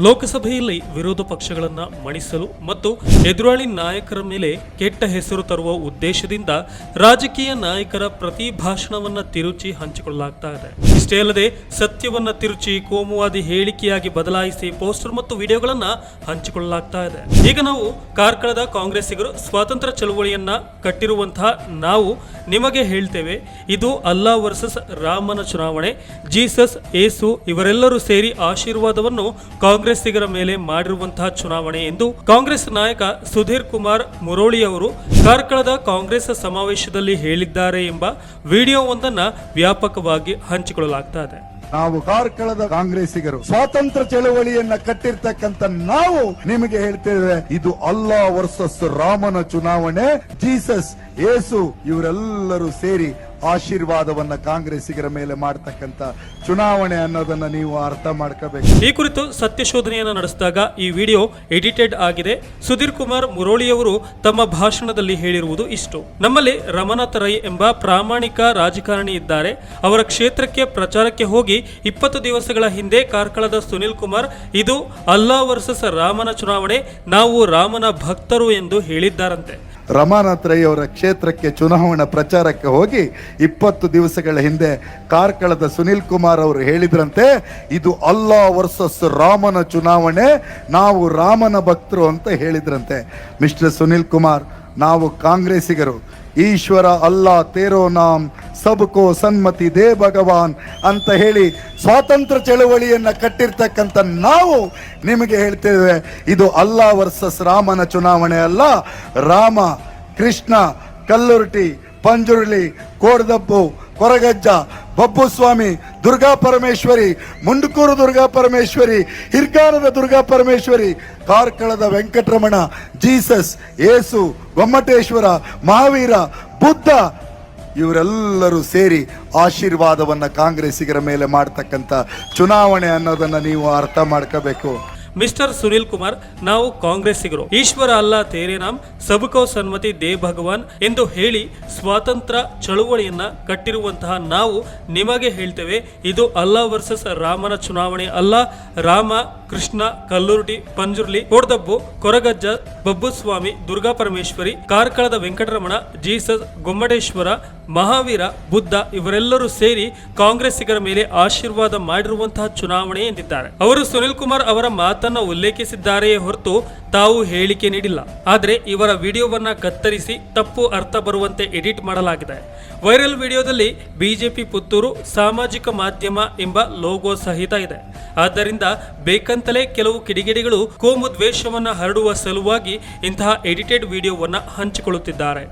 ಲೋಕಸಭೆಯಲ್ಲಿ ವಿರೋಧ ಪಕ್ಷಗಳನ್ನು ಮಣಿಸಲು ಮತ್ತು ಎದುರಾಳಿ ನಾಯಕರ ಮೇಲೆ ಕೆಟ್ಟ ಹೆಸರು ತರುವ ಉದ್ದೇಶದಿಂದ ರಾಜಕೀಯ ನಾಯಕರ ಪ್ರತಿ ಭಾಷಣವನ್ನ ತಿರುಚಿ ಹಂಚಿಕೊಳ್ಳಲಾಗ್ತಾ ಇದೆ. ಇಷ್ಟೇ ಅಲ್ಲದೆ ಸತ್ಯವನ್ನ ತಿರುಚಿ ಕೋಮುವಾದಿ ಹೇಳಿಕೆಯಾಗಿ ಬದಲಾಯಿಸಿ ಪೋಸ್ಟರ್ ಮತ್ತು ವಿಡಿಯೋಗಳನ್ನ ಹಂಚಿಕೊಳ್ಳಲಾಗ್ತಾ ಇದೆ. ಈಗ ನಾವು ಕಾರ್ಕಳದ ಕಾಂಗ್ರೆಸ್ಸಿಗರು ಸ್ವಾತಂತ್ರ್ಯ ಚಳವಳಿಯನ್ನ ಕಟ್ಟಿರುವಂತಹ ನಾವು ನಿಮಗೆ ಹೇಳ್ತೇವೆ, ಇದು ಅಲ್ಲಾ ವರ್ಸಸ್ ರಾಮನ ಚುನಾವಣೆ, ಜೀಸಸ್ ಏಸು ಇವರೆಲ್ಲರೂ ಸೇರಿ ಆಶೀರ್ವಾದವನ್ನು ಕಾಂಗ್ರೆಸ್ಸಿಗರ ಮೇಲೆ ಮಾಡಿರುವಂತಹ ಚುನಾವಣೆ ಎಂದು ಕಾಂಗ್ರೆಸ್ ನಾಯಕ ಸುಧೀರ್ ಕುಮಾರ್ ಮುರೋಳಿ ಅವರು ಕಾರ್ಕಳದ ಕಾಂಗ್ರೆಸ್ ಸಮಾವೇಶದಲ್ಲಿ ಹೇಳಿದ್ದಾರೆ ಎಂಬ ವಿಡಿಯೋವೊಂದನ್ನ ವ್ಯಾಪಕವಾಗಿ ಹಂಚಿಕೊಳ್ಳಲಾಗ್ತಾ ಇದೆ. ನಾವು ಕಾರ್ಕಳದ ಕಾಂಗ್ರೆಸ್ಸಿಗರು, ಸ್ವಾತಂತ್ರ್ಯ ಚಳವಳಿಯನ್ನ ಕಟ್ಟಿರ್ತಕ್ಕಂಥ ನಾವು ನಿಮಗೆ ಹೇಳ್ತೇವೆ, ಇದು ಅಲ್ಲಾ ವರ್ಸಸ್ ರಾಮನ ಚುನಾವಣೆ, ಜೀಸಸ್, ಏಸು, ಇವರೆಲ್ಲರೂ ಸೇರಿ ಆಶೀರ್ವಾದವನ್ನ ಕಾಂಗ್ರೆಸ್ಸಿಗರ ಮೇಲೆ ಮಾಡ್ತಕ್ಕಂಥ ಚುನಾವಣೆ ಅನ್ನೋದನ್ನ ನೀವು ಅರ್ಥ ಮಾಡ್ಕೋಬೇಕು. ಈ ಕುರಿತು ಸತ್ಯಶೋಧನೆಯನ್ನು ನಡೆಸಿದಾಗ ಈ ವಿಡಿಯೋ ಎಡಿಟೆಡ್ ಆಗಿದೆ. ಸುಧೀರ್ ಕುಮಾರ್ ಮುರೋಳಿಯವರು ತಮ್ಮ ಭಾಷಣದಲ್ಲಿ ಹೇಳಿರುವುದು ಇಷ್ಟು. ನಮ್ಮಲ್ಲಿ ರಮನಾಥ ರೈ ಎಂಬ ಪ್ರಾಮಾಣಿಕ ರಾಜಕಾರಣಿ ಇದ್ದಾರೆ. ಅವರ ಕ್ಷೇತ್ರಕ್ಕೆ ಪ್ರಚಾರಕ್ಕೆ ಹೋಗಿ ಇಪ್ಪತ್ತು ದಿವಸಗಳ ಹಿಂದೆ ಕಾರ್ಕಳದ ಸುನಿಲ್ ಕುಮಾರ್, ಇದು ಅಲ್ಲಾ ವರ್ಸಸ್ ರಾಮನ ಚುನಾವಣೆ, ನಾವು ರಾಮನ ಭಕ್ತರು ಎಂದು ಹೇಳಿದ್ದಾರಂತೆ. ರಮಾನಾಥ್ ರೈ ಅವರ ಕ್ಷೇತ್ರಕ್ಕೆ ಚುನಾವಣಾ ಪ್ರಚಾರಕ್ಕೆ ಹೋಗಿ ಇಪ್ಪತ್ತು ದಿವಸಗಳ ಹಿಂದೆ ಕಾರ್ಕಳದ ಸುನಿಲ್ ಕುಮಾರ್ ಅವರು ಹೇಳಿದ್ರಂತೆ, ಇದು ಅಲ್ಲಾ ವರ್ಸಸ್ ರಾಮನ ಚುನಾವಣೆ, ನಾವು ರಾಮನ ಭಕ್ತರು ಅಂತ ಹೇಳಿದ್ರಂತೆ. ಮಿಸ್ಟರ್ ಸುನಿಲ್ ಕುಮಾರ್, ನಾವು ಕಾಂಗ್ರೆಸ್ಸಿಗರು, ಈಶ್ವರ ಅಲ್ಲಾ ತೇರೋ ನಾಮ್ ಸಬ್ಕೋ ಸನ್ಮತಿ ದೇ ಭಗವಾನ್ ಅಂತ ಹೇಳಿ ಸ್ವಾತಂತ್ರ್ಯ ಚಳುವಳಿಯನ್ನ ಕಟ್ಟಿರ್ತಕ್ಕಂಥ ನಾವು ನಿಮಗೆ ಹೇಳ್ತೇವೆ, ಇದು ಅಲ್ಲಾ ವರ್ಸಸ್ ರಾಮನ ಚುನಾವಣೆ ಅಲ್ಲ. ರಾಮ, ಕೃಷ್ಣ, ಕಲ್ಲುರ್ಟಿ ಪಂಜುರ್ಲಿ ಕೋಡ್ದಬ್ಬು ಕೊರಗಜ್ಜ ಬಬ್ಬು ಸ್ವಾಮಿ ದುರ್ಗಾ ಪರಮೇಶ್ವರಿ, ಮುಂಡುಕೂರು ದುರ್ಗಾ ಪರಮೇಶ್ವರಿ, ಹಿರ್ಗಾರದ ದುರ್ಗಾ ಪರಮೇಶ್ವರಿ, ಕಾರ್ಕಳದ ವೆಂಕಟರಮಣ, ಜೀಸಸ್, ಏಸು, ಗೊಮ್ಮಟೇಶ್ವರ, ಮಹಾವೀರ, ಬುದ್ಧ ಇವರೆಲ್ಲರೂ ಸೇರಿ ಆಶೀರ್ವಾದವನ್ನ ಕಾಂಗ್ರೆಸ್ಸಿಗರ ಮೇಲೆ ಮಾಡ್ತಕ್ಕಂಥ ಚುನಾವಣೆ ಅನ್ನೋದನ್ನ ನೀವು ಅರ್ಥ ಮಾಡ್ಕೋಬೇಕು. ಮಿಸ್ಟರ್ ಸುನಿಲ್ ಕುಮಾರ್, ನಾವು ಕಾಂಗ್ರೆಸ್ಸಿಗರು. ಈಶ್ವರ ಅಲ್ಲ ತೇರೆ ನಾಮ್ ಸಬಕೋ ಸನ್ಮತಿ ದೇ ಭಗವಾನ್ ಎಂದು ಹೇಳಿ ಸ್ವಾತಂತ್ರ್ಯ ಚಳುವಳಿಯನ್ನ ಕಟ್ಟಿರುವಂತಹ ನಾವು ನಿಮಗೆ ಹೇಳ್ತೇವೆ, ಇದು ಅಲ್ಲ ವರ್ಸಸ್ ರಾಮನ ಚುನಾವಣೆ ಅಲ್ಲ, ರಾಮ ಕೃಷ್ಣ, ಕಲ್ಲುರುಟಿ, ಪಂಜುರ್ಲಿ, ಕೋಡ್ದಬ್ಬು, ಕೊರಗಜ್ಜ, ಬಬ್ಬುಸ್ವಾಮಿ, ದುರ್ಗಾ ಪರಮೇಶ್ವರಿ, ಕಾರ್ಕಳದ ವೆಂಕಟರಮಣ, ಜೀಸಸ್, ಗೊಮ್ಮಟೇಶ್ವರ, ಮಹಾವೀರ, ಬುದ್ಧ ಇವರೆಲ್ಲರೂ ಸೇರಿ ಕಾಂಗ್ರೆಸ್ಸಿಗರ ಮೇಲೆ ಆಶೀರ್ವಾದ ಮಾಡಿರುವಂತಹ ಚುನಾವಣೆ ಎಂದಿದ್ದಾರೆ. ಅವರು ಸುನಿಲ್ ಕುಮಾರ್ ಅವರ ಮಾತನ್ನ ಉಲ್ಲೇಖಿಸಿದ್ದಾರೆಯೇ ಹೊರತು ತಾವು ಹೇಳಿಕೆ ನೀಡಿಲ್ಲ. ಆದರೆ ಇವರ ವಿಡಿಯೋವನ್ನ ಕತ್ತರಿಸಿ ತಪ್ಪು ಅರ್ಥ ಬರುವಂತೆ ಎಡಿಟ್ ಮಾಡಲಾಗಿದೆ. ವೈರಲ್ ವಿಡಿಯೋದಲ್ಲಿ ಬಿಜೆಪಿ ಪುತ್ತೂರು ಸಾಮಾಜಿಕ ಮಾಧ್ಯಮ ಎಂಬ ಲೋಗೋ ಸಹಿತ ಇದೆ. ಆದ್ದರಿಂದ ಬೇಕಂತಲೇ ಕೆಲವು ಕಿಡಿಗಿಡಿಗಳು ಕೋಮು ದ್ವೇಷವನ್ನು ಹರಡುವ ಸಲುವಾಗಿ ಇಂತಹ ಎಡಿಟೆಡ್ ವಿಡಿಯೋವನ್ನು ಹಂಚಿಕೊಳ್ಳುತ್ತಿದ್ದಾರೆ.